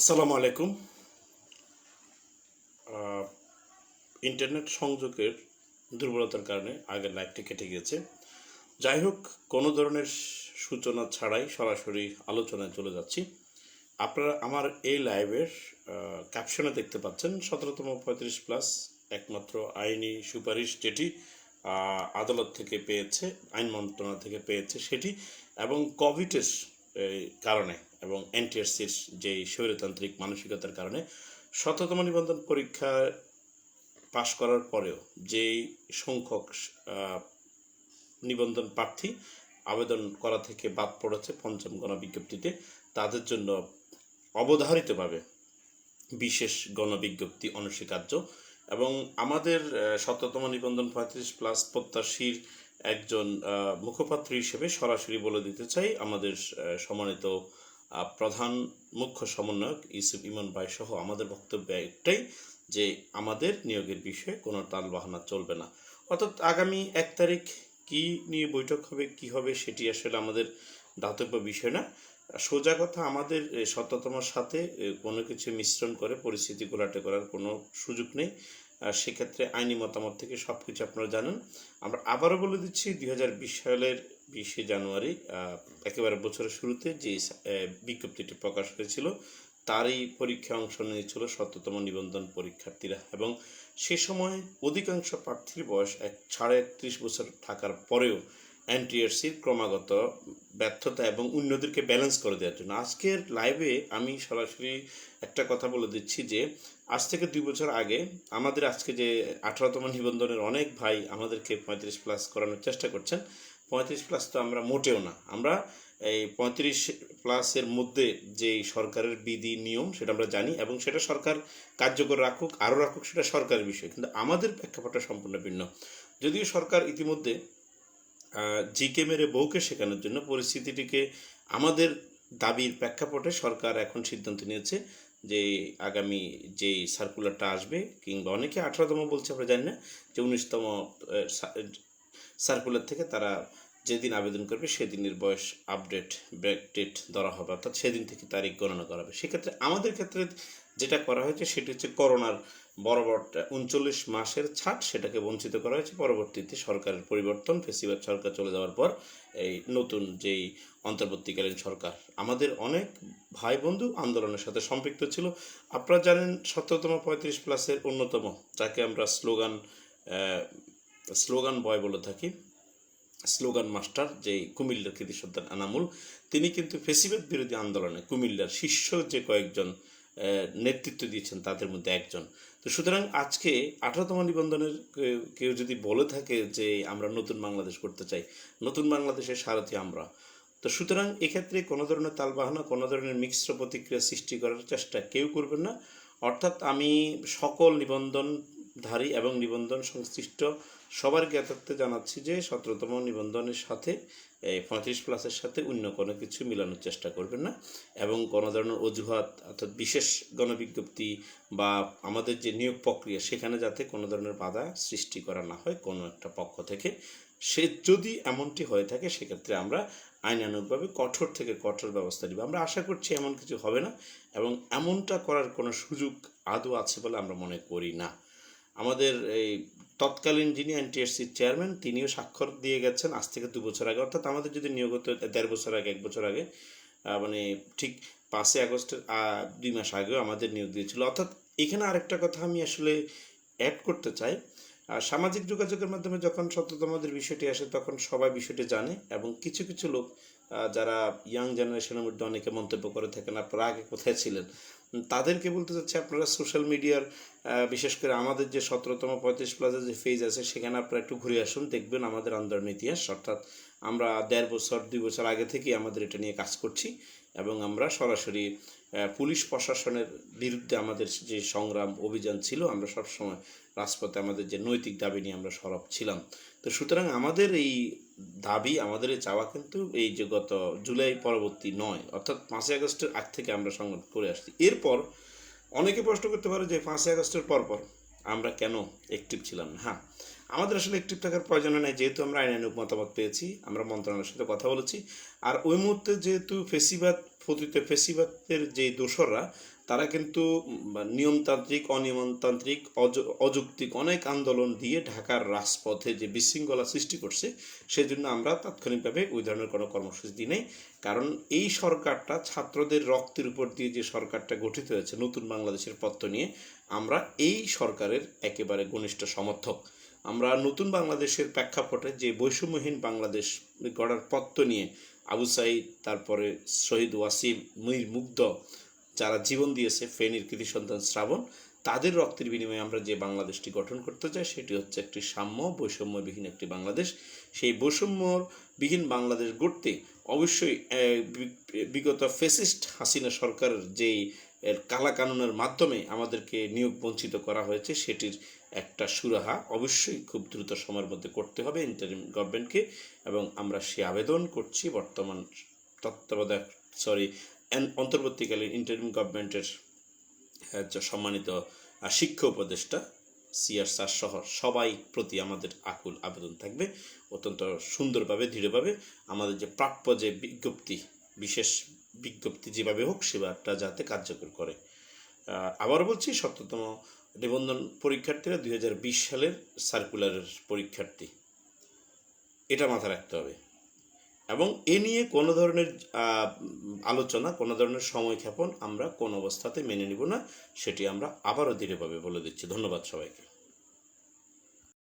আসসালামু আলাইকুম। ইন্টারনেট সংযোগের দুর্বলতার কারণে আগের লাইভটি কেটে গিয়েছে। যাই হোক, কোনো ধরনের সূচনা ছাড়াই সরাসরি আলোচনায় চলে যাচ্ছি। আপনারা আমার এই লাইভের ক্যাপশনে দেখতে পাচ্ছেন, সতেরোতম পঁয়ত্রিশ প্লাস একমাত্র আইনি সুপারিশ যেটি আদালত থেকে পেয়েছে, আইন মন্ত্রণালয় থেকে পেয়েছে সেটি এবং কোভিডের কারণে এবং এনটিএসসির যে স্বৈরতান্ত্রিক মানসিকতার কারণে শততম নিবন্ধন পরীক্ষা পাশ করার পরেও যেই সংখ্যক নিবন্ধন প্রার্থী আবেদন করা থেকে বাদ পড়েছে পঞ্চম গণবিজ্ঞপ্তিতে তাদের জন্য অবধারিতভাবে বিশেষ গণবিজ্ঞপ্তি অনস্বীকার্য এবং আমাদের আহ, শততম নিবন্ধন পঁয়ত্রিশ প্লাস প্রত্যাশীর একজন মুখপাত্র হিসেবে সরাসরি বলে দিতে চাই আমাদের সম্মানিত প্রধান মুখ্য সমন্বয়ক ইউসুফ ইমন ভাই সহ আমাদের বক্তব্য একটাই যে আমাদের নিয়োগের বিষয়ে কোনো টাল বাহানা চলবে না। অর্থাৎ আগামী এক তারিখ কি নিয়ে বৈঠক হবে কি হবে সেটি আসলে আমাদের দাতব্য বিষয় না। সোজা কথা আমাদের এ, সততার সাথে কোনো কিছু মিশ্রণ করে পরিস্থিতি গোলাটে করার কোনো সুযোগ নেই। সেক্ষেত্রে আইনি মতামত থেকে সব কিছু আপনারা জানেন। আমরা আবারও বলে দিচ্ছি, দুই হাজার বিশ সালের বিশে জানুয়ারি একেবারে বছরের শুরুতে যে বিজ্ঞপ্তিটি প্রকাশ হয়েছিল, তারই পরীক্ষায় অংশ নিয়েছিল শততম নিবন্ধন পরীক্ষার্থীরা এবং সে সময় অধিকাংশ প্রার্থীর বয়স এক, সাড়ে একত্রিশ বছর থাকার পরেও এনটিআরসির ক্রমাগত ব্যর্থতা এবং অন্যদেরকে ব্যালেন্স করে দেওয়ার জন্য। আজকের লাইভে আমি সরাসরি একটা কথা বলে দিচ্ছি যে, আজ থেকে দুই বছর আগে আমাদের আজকে যে আঠারোতম নিবন্ধনের অনেক ভাই আমাদেরকে পঁয়ত্রিশ প্লাস করানোর চেষ্টা করছেন। পঁয়ত্রিশ প্লাস তো আমরা মোটেও না। আমরা এই পঁয়ত্রিশ প্লাসের মধ্যে যে সরকারের বিধি, নিয়ম, সেটা আমরা জানি এবং সেটা সরকার কার্যকর রাখুক, আরও রাখুক, সেটা সরকারের বিষয়। কিন্তু আমাদের প্রেক্ষাপটটা সম্পূর্ণ ভিন্ন। যদিও সরকার ইতিমধ্যে জিকে মেরে বউকে শেখানোর জন্য পরিস্থিতিটিকে আমাদের দাবির প্রেক্ষাপটে সরকার এখন সিদ্ধান্ত নিয়েছে যে আগামী যে সার্কুলারটা আসবে, কিংবা অনেকে আঠারোতম বলছে, আমরা জানি না, যে উনিশতম সার্কুলার থেকে তারা যেদিন আবেদন করবে সেদিনের বয়স আপডেট ব্যাকডেট ধরা হবে, অর্থাৎ সেদিন থেকে তারিখ গণনা করা হবে। সেক্ষেত্রে আমাদের ক্ষেত্রে যেটা করা হয়েছে সেটি হচ্ছে করোনার বরাবর উনচল্লিশ মাসের ছাড় সেটাকে বঞ্চিত করা হয়েছে। পরবর্তীতে সরকারের পরিবর্তন, ফেসিবাদ সরকার চলে যাওয়ার পর এই নতুন যেই অন্তর্বর্তীকালীন সরকার, আমাদের অনেক ভাই বন্ধু আন্দোলনের সাথে সম্পৃক্ত ছিল। আপনারা জানেন সতেরোতম পঁয়ত্রিশ প্লাসের অন্যতম, যাকে আমরা স্লোগান স্লোগান বয় বলে থাকি, স্লোগান মাস্টার যে কুমিল্লার কৃতি সন্তান আনামুল, তিনি কিন্তু ফেসিবাদ বিরোধী আন্দোলনে কুমিল্লার শীর্ষ যে কয়েকজন নেতৃত্ব দিয়েছেন তাদের মধ্যে একজন। তো সুতরাং আজকে আঠারোতম নিবন্ধনের কেউ- যদি বলে থাকে যে আমরা নতুন বাংলাদেশ করতে চাই, নতুন বাংলাদেশের সারথি আমরা। তো সুতরাং এক্ষেত্রে কোনো ধরনের তালবাহানা, কোনো ধরনের মিশ্র প্রতিক্রিয়া সৃষ্টি করার চেষ্টা কেউ করবেন না। অর্থাৎ আমি সকল নিবন্ধনধারী এবং নিবন্ধন সংশ্লিষ্ট সবার জ্ঞাতার্থে জানাচ্ছি যে সতেরোতম নিবন্ধনের সাথে, এই পঁয়ত্রিশ প্লাসের সাথে অন্য কোনো কিছু মিলানোর চেষ্টা করবেন না। এবং কোনো ধরনের অজুহাত অর্থাৎ বিশেষ গণবিজ্ঞপ্তি বা আমাদের যে নিয়োগ প্রক্রিয়া, সেখানে যাতে কোনো ধরনের বাধা সৃষ্টি করা না হয় কোনো একটা পক্ষ থেকে, সে যদি এমনটি হয়ে থাকে, সেক্ষেত্রে আমরা আইনানুগভাবে কঠোর থেকে কঠোর ব্যবস্থা নিব। আমরা আশা করছি এমন কিছু হবে না এবং এমনটা করার কোনো সুযোগ আদৌ আছে বলে আমরা মনে করি না। আমাদের এই তৎকালীন যিনি এনটিএসসির চেয়ারম্যান, তিনিও স্বাক্ষর দিয়ে গেছেন আজ থেকে দু বছর আগে। অর্থাৎ আমাদের যদি নিয়োগ হতো দেড় বছর আগে, এক বছর আগে মানে ঠিক পাঁচই আগস্টের দুই মাস আগেও আমাদের নিয়োগ দিয়েছিল। অর্থাৎ এখানে আরেকটা কথা আমি আসলে অ্যাড করতে চাই। আর সামাজিক যোগাযোগের মাধ্যমে যখন সত্যতমদের বিষয়টি আসে, তখন সবাই বিষয়টি জানে এবং কিছু কিছু লোক যারা ইয়াং জেনারেশনের মধ্যে অনেকে মন্তব্য করে থাকেন, আপনারা আগে কোথায় ছিলেন? তাদেরকে বলতে চাচ্ছি, আপনারা সোশ্যাল মিডিয়ার বিশেষ করে আমাদের যে সতেরোতম পঁয়ত্রিশ প্লাজের যে ফেজ আছে, সেখানে আপনারা একটু ঘুরে আসুন, দেখবেন আমাদের আন্দোলনের ইতিহাস। অর্থাৎ আমরা দেড় বছর, দুই বছর আগে থেকেই আমাদের এটা নিয়ে কাজ করছি। এবং আমরা সরাসরি পুলিশ প্রশাসনের বিরুদ্ধে আমাদের যে সংগ্রাম অভিযান ছিল, আমরা সবসময় রাজপথে আমাদের যে নৈতিক দাবি নিয়ে আমরা সরব ছিলাম। তো সুতরাং আমাদের এই দাবি, আমাদের এই চাওয়া কিন্তু এই যে গত জুলাই পরবর্তী নয়, অর্থাৎ পাঁচই আগস্টের আগ থেকে আমরা সংগ্রাম করে আসছি। এরপর অনেকে প্রশ্ন করতে পারে যে পাঁচই আগস্টের পর পর আমরা কেন অ্যাক্টিভ ছিলাম না? হ্যাঁ আমাদের আসলে অ্যাক্টিভ থাকার প্রয়োজন নেই, যেহেতু আমরা আইনানুক মতামত পেয়েছি, আমরা মন্ত্রণালয়ের সাথে কথা বলেছি। আর ওই মুহূর্তে যেহেতু ফেসিবাদ পতিত ফেসিবাদের যে দোসররা, তারা কিন্তু নিয়মতান্ত্রিক, অনিয়মতান্ত্রিক অযৌক্তিক অনেক আন্দোলন দিয়ে ঢাকার রাজপথে যে বিশৃঙ্খলা সৃষ্টি করছে, সেজন্য আমরা তাৎক্ষণিকভাবে ওই ধরনের কোনো কর্মসূচি দিই নাই। কারণ এই সরকারটা ছাত্রদের রক্তের উপর দিয়ে যে সরকারটা গঠিত হয়েছে, নতুন বাংলাদেশের পত্র নিয়ে, আমরা এই সরকারের একেবারে ঘনিষ্ঠ সমর্থক। আমরা নতুন বাংলাদেশের প্রেক্ষাপটে যে বৈষম্যহীন বাংলাদেশ গড়ার পত্র নিয়ে আবু সাইদ, তারপরে শহীদ ওয়াসিম, মীর মুগ্ধ যারা জীবন দিয়েছে ফেনীর কৃতি সন্তান শ্রাবণ, তাদের রক্তের বিনিময়ে আমরা যে বাংলাদেশটি গঠন করতে চাই সেটি হচ্ছে একটি সাম্য, বৈষম্যবিহীন একটি বাংলাদেশ। সেই বৈষম্যবিহীন বাংলাদেশ গড়তে অবশ্যই বিগত ফেসিস্ট হাসিনা সরকারের যেই এর কালা কানুনের মাধ্যমে আমাদেরকে নিয়োগ বঞ্চিত করা হয়েছে, সেটির একটা সুরাহা অবশ্যই খুব দ্রুত সময়ের মধ্যে করতে হবে ইন্টারিম গভর্নমেন্টকে এবং আমরা সে আবেদন করছি বর্তমান তত্ত্বাবধায়ক সরি অন্তর্বর্তীকালীন ইন্টারিম গভর্নমেন্টের যে সম্মানিত শিক্ষা উপদেষ্টা সিআর স্যার সহ সবাই প্রতি আমাদের আকুল আবেদন থাকবে। অত্যন্ত সুন্দরভাবে, দৃঢ়ভাবে আমাদের যে প্রাপ্য যে বিজ্ঞপ্তি, বিশেষ বিজ্ঞপ্তি যেভাবে হোক সেভাবেটা যাতে কার্যকর করে। আহ, আবারও বলছি সপ্ততম নিবন্ধন পরীক্ষার্থীরা দুই হাজার বিশ সালের সার্কুলারের পরীক্ষার্থী। এটা মাথায় রাখতে হবে। এবং এ নিয়ে কোনো ধরনের আলোচনা কোনো ধরনের সময়ক্ষেপণ আমরা কোন অবস্থাতে মেনে নিব না সেটি আমরা আবারও দৃঢ়ভাবে বলে দিচ্ছি। ধন্যবাদ সবাইকে।